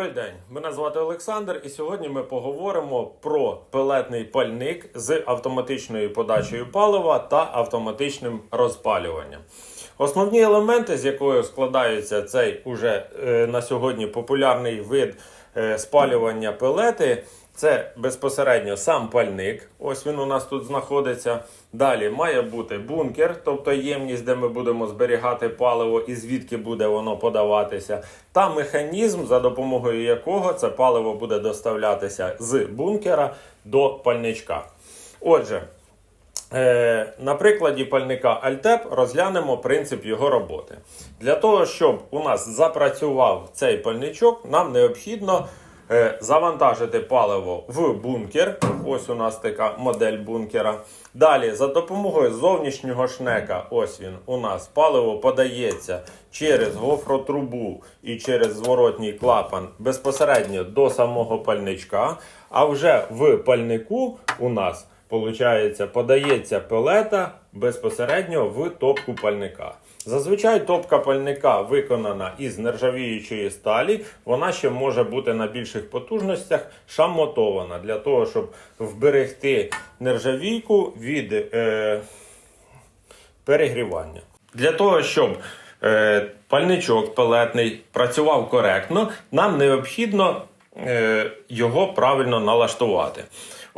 Добрий день, мене звати Олександр, і сьогодні ми поговоримо про пелетний пальник з автоматичною подачею палива та автоматичним розпалюванням. Основні елементи, з якої складається цей уже е, на сьогодні популярний вид е, спалювання пелети, це безпосередньо сам пальник. Ось він у нас тут знаходиться. Далі має бути бункер, тобто ємність, де ми будемо зберігати паливо і звідки буде воно подаватися, та механізм, за допомогою якого це паливо буде доставлятися з бункера до пальничка. Отже, Е, На прикладі пальника Альтеп розглянемо принцип його роботи. Для того, щоб у нас запрацював цей пальничок, нам необхідно завантажити паливо в бункер. Ось у нас така модель бункера. Далі, за допомогою зовнішнього шнека, ось він у нас паливо подається через гофротрубу і через зворотній клапан безпосередньо до самого пальничка. А вже в пальнику у нас Получається, подається пелета безпосередньо в топку пальника. Зазвичай топка пальника виконана із нержавіючої сталі. Вона ще може бути на більших потужностях шамотована для того, щоб вберегти нержавійку від е, перегрівання. Для того, щоб е, пальничок пелетний працював коректно, нам необхідно е, його правильно налаштувати.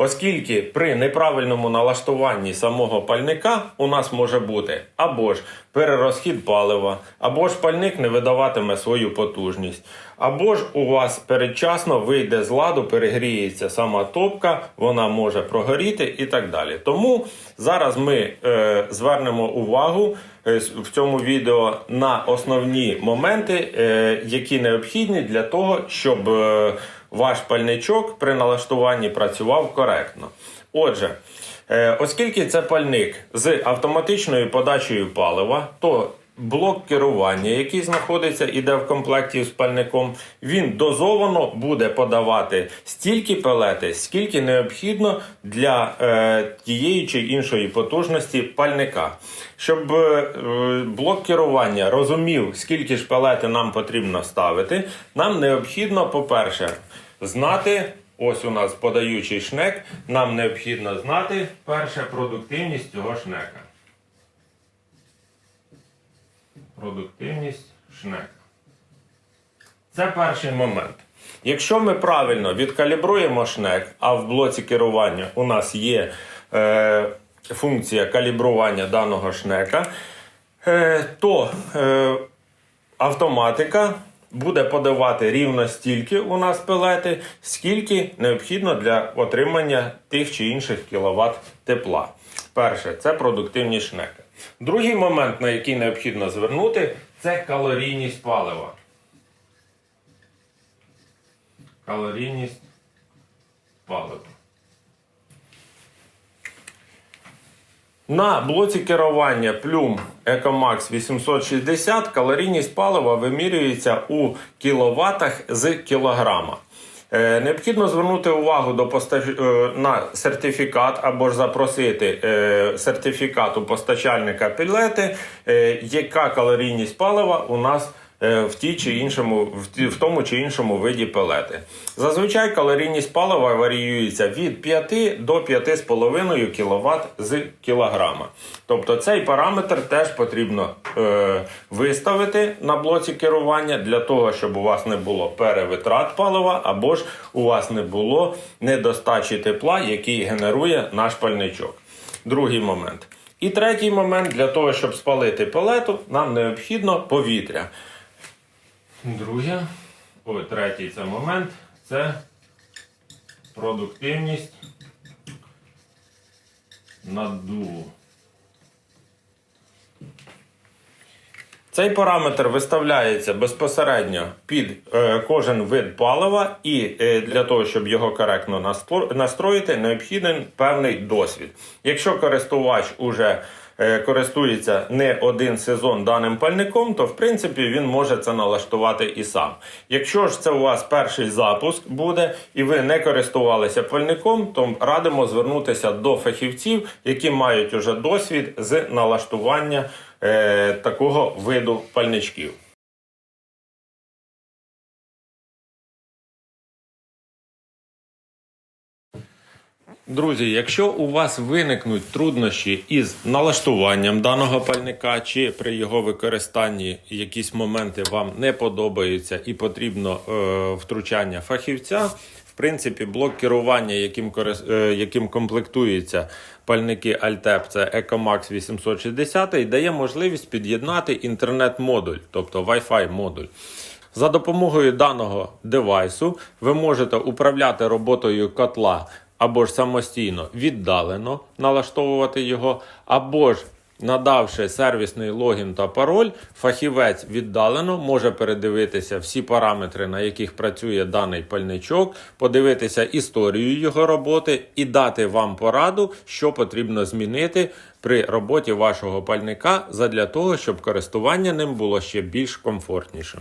Оскільки при неправильному налаштуванні самого пальника у нас може бути або ж перерозхід палива, або ж пальник не видаватиме свою потужність, або ж у вас передчасно вийде з ладу, перегріється сама топка, вона може прогоріти і так далі. Тому зараз ми е, звернемо увагу е, в цьому відео на основні моменти, е, які необхідні для того, щоб. Е, ваш пальничок при налаштуванні працював коректно. Отже, е, оскільки це пальник з автоматичною подачею палива, то блок керування, який знаходиться іде в комплекті з пальником, він дозовано буде подавати стільки пелети, скільки необхідно для е, тієї чи іншої потужності пальника. Щоб е, блок керування розумів, скільки ж пелети нам потрібно ставити, нам необхідно, по-перше, знати. Ось у нас подаючий шнек. Нам необхідно знати перше продуктивність цього шнека. Продуктивність шнека. Це перший момент. Якщо ми правильно відкалібруємо шнек, а в блоці керування у нас є е, функція калібрування даного шнека, е, то е, автоматика буде подавати рівно стільки у нас пелети, скільки необхідно для отримання тих чи інших кіловат тепла. Перше, це продуктивність шнека. Другий момент, на який необхідно звернути, це калорійність палива. Калорійність палива. На блоці керування Plum EcoMax 860 калорійність палива вимірюється у кіловатах з кілограма. Е, необхідно звернути увагу до постач... е, на сертифікат або ж запросити е, сертифікат у постачальника пілети, яка калорійність палива у нас в тій чи іншому, в, тому чи іншому виді пелети. Зазвичай калорійність палива варіюється від 5 до 5,5 кВт з кілограма. Тобто цей параметр теж потрібно е, виставити на блоці керування для того, щоб у вас не було перевитрат палива, або ж у вас не було недостачі тепла, який генерує наш пальничок. Другий момент. І третій момент для того, щоб спалити пелету, нам необхідно повітря. Друге, ой, третій це момент це продуктивність наддуву. Цей параметр виставляється безпосередньо під е, кожен вид палива, і е, для того, щоб його коректно настро- настроїти, необхіден певний досвід. Якщо користувач уже користується не один сезон даним пальником, то в принципі він може це налаштувати і сам. Якщо ж це у вас перший запуск буде і ви не користувалися пальником, то радимо звернутися до фахівців, які мають уже досвід з налаштування е, такого виду пальничків. Друзі, якщо у вас виникнуть труднощі із налаштуванням даного пальника, чи при його використанні якісь моменти вам не подобаються і потрібно е, втручання фахівця, в принципі, блок керування, яким, е, яким комплектуються пальники Altep, це EcoMax 860, дає можливість під'єднати інтернет-модуль, тобто Wi-Fi модуль. За допомогою даного девайсу ви можете управляти роботою котла або ж самостійно віддалено налаштовувати його, або ж надавши сервісний логін та пароль, фахівець віддалено може передивитися всі параметри, на яких працює даний пальничок, подивитися історію його роботи і дати вам пораду, що потрібно змінити при роботі вашого пальника задля того, щоб користування ним було ще більш комфортнішим.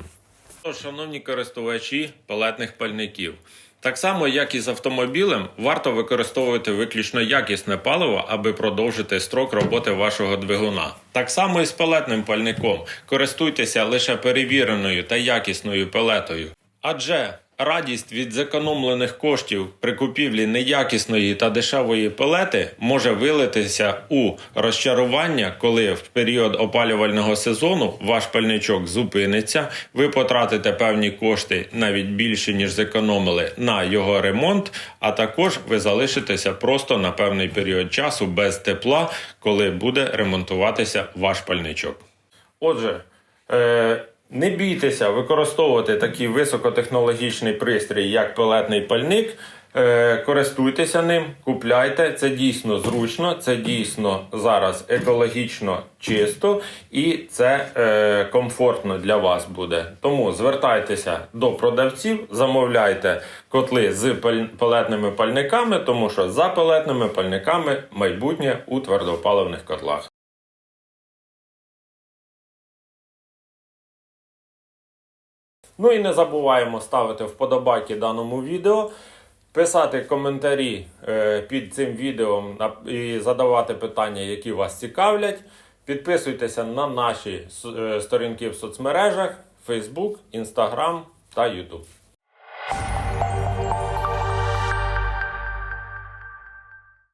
Шановні користувачі палетних пальників, так само як і з автомобілем, варто використовувати виключно якісне паливо, аби продовжити строк роботи вашого двигуна. Так само і з палетним пальником. Користуйтеся лише перевіреною та якісною пелетою. Адже радість від зекономлених коштів при купівлі неякісної та дешевої пелети може вилитися у розчарування, коли в період опалювального сезону ваш пальничок зупиниться, ви потратите певні кошти навіть більше ніж зекономили на його ремонт, а також ви залишитеся просто на певний період часу без тепла, коли буде ремонтуватися ваш пальничок. Отже, е, не бійтеся використовувати такий високотехнологічний пристрій, як пелетний пальник. Е, користуйтеся ним, купляйте. Це дійсно зручно, це дійсно зараз екологічно чисто і це е, комфортно для вас буде. Тому звертайтеся до продавців, замовляйте котли з пелетними пальниками, тому що за пелетними пальниками майбутнє у твердопаливних котлах. Ну і не забуваємо ставити вподобайки даному відео, писати коментарі е, під цим відео і задавати питання, які вас цікавлять. Підписуйтеся на наші е, сторінки в соцмережах: Facebook, Instagram та YouTube.